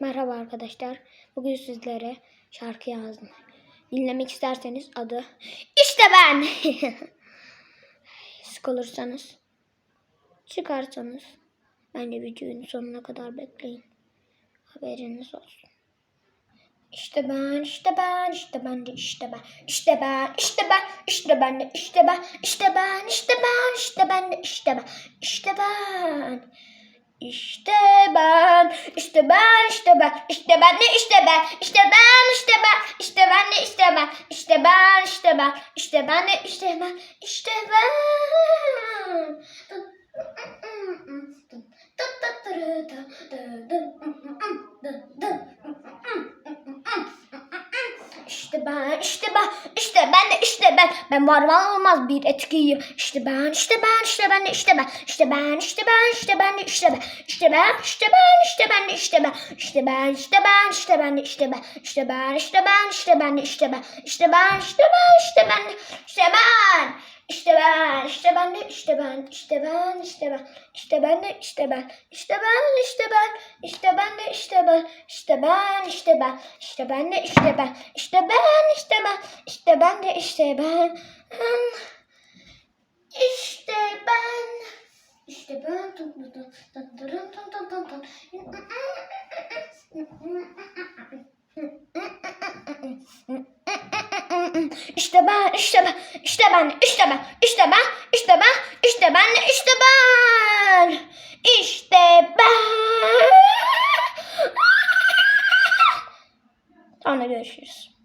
Merhaba arkadaşlar. Bugün sizlere şarkı yazdım. Dinlemek isterseniz adı İşte Ben. Sıkılırsanız çıkarsanız bence videonun sonuna kadar bekleyin. Haberiniz olsun. İşte ben, işte ben, işte ben de işte ben, işte ben, işte ben, işte ben de işte ben, işte ben, işte ben, işte ben de işte ben, işte ben. İşte ben, işte ben, işte ben, işte ben de işte ben, işte ben, işte ben, işte ben de işte ben, işte ben, işte ben, işte ben de işte ben, işte ben. İşte ben, işte ben, işte ben de işte ben. Ben var var olmaz bir etkiyim. İşte ben, işte ben, işte ben de işte ben. İşte ben, işte ben, işte ben de işte ben. İşte ben, işte ben, işte ben de işte ben. İşte ben, işte ben, işte ben de işte ben. İşte ben, işte ben, işte ben de işte ben. İşte ben, işte ben, işte ben de işte ben. İşte ben, işte ben de işte ben, işte ben, işte ben, işte ben de işte ben, işte ben, işte ben, işte ben de işte ben, işte ben, işte ben, işte ben de işte ben, işte ben, işte ben, işte ben de işte ben, işte ben, işte ben, tın tın tın. İşte ben, işte ben, işte ben, işte ben, işte ben, işte ben, işte ben, işte ben, işte ben. Sonra görüşürüz.